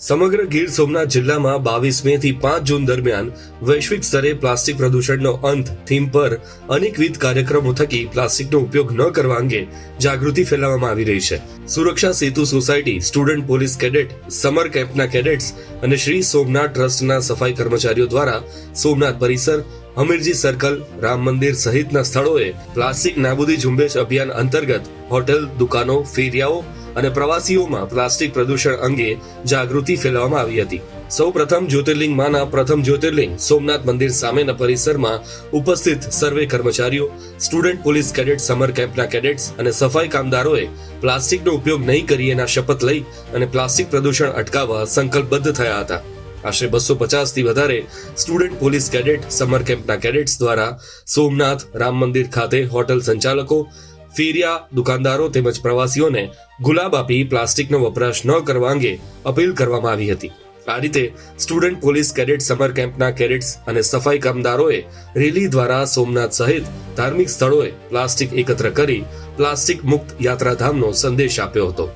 સમગ્ર ગીર સોમનાથ જિલ્લામાં બાવીસ મે થી પાંચ જૂન દરમિયાન વૈશ્વિક સ્તરે પ્લાસ્ટિક પ્રદૂષણનો અંત થીમ પર અનેકવિધ કાર્યક્રમો થકી પ્લાસ્ટિકનો ઉપયોગ ન કરવા અંગે જાગૃતિ ફેલાવવામાં આવી રહી છે. સુરક્ષા સેતુ society, student police cadet, summer કેમ્પના cadets અને શ્રી સોમનાથ ટ્રસ્ટના સફાઈ કર્મચારીઓ દ્વારા સોમનાથ પરિસર હમીરજી સર્કલ, રામ મંદિર સહિતના સ્થળોએ પ્લાસ્ટિક નાબૂદી ઝુંબેશ અભિયાન અંતર્ગત હોટેલ, દુકાનો, ફેરિયાઓ અને પ્રવાસીઓમાં પ્લાસ્ટિક પ્રદૂષણ અંગે જાગૃતિ ફેલાવવામાં આવી હતી. સૌ પ્રથમ જ્યોતિર્લિંગમાંના પ્રથમ જ્યોતિર્લિંગ સોમનાથ મંદિર સામેના પરિસરમાં ઉપસ્થિત સર્વે કર્મચારીઓ, સ્ટુડન્ટ પોલીસ કેડેટ, સમર કેમ્પના કેડેટ્સ અને સફાઈ કામદારોએ પ્લાસ્ટિકનો ઉપયોગ નહીં કરીએના શપથ લઈ અને પ્લાસ્ટિક પ્રદૂષણ અટકાવવા સંકલ્પબદ્ધ થયા હતા. આશરે બસો પચાસથી વધારે સ્ટુડન્ટ પોલીસ કેડેટ, સમર કેમ્પના કેડેટ્સ દ્વારા સોમનાથ રામ મંદિર ખાતે હોટલ સંચાલકો, ફેરિયા દુકાનદારો તેમજ પ્રવાસીઓને ગુલાબ આપી પ્લાસ્ટિકનો વપરાશ ન કરવા અંગે અપીલ કરવામાં આવી હતી. આ રીતે સ્ટુડન્ટ પોલીસ કેડેટ, સમર કેમ્પના કેડેટ્સ અને સફાઈ કામદારોએ રેલી દ્વારા સોમનાથ સહિત ધાર્મિક સ્થળોએ પ્લાસ્ટિક એકત્ર કરી પ્લાસ્ટિક મુક્ત યાત્રાધામનો સંદેશ આપ્યો હતો.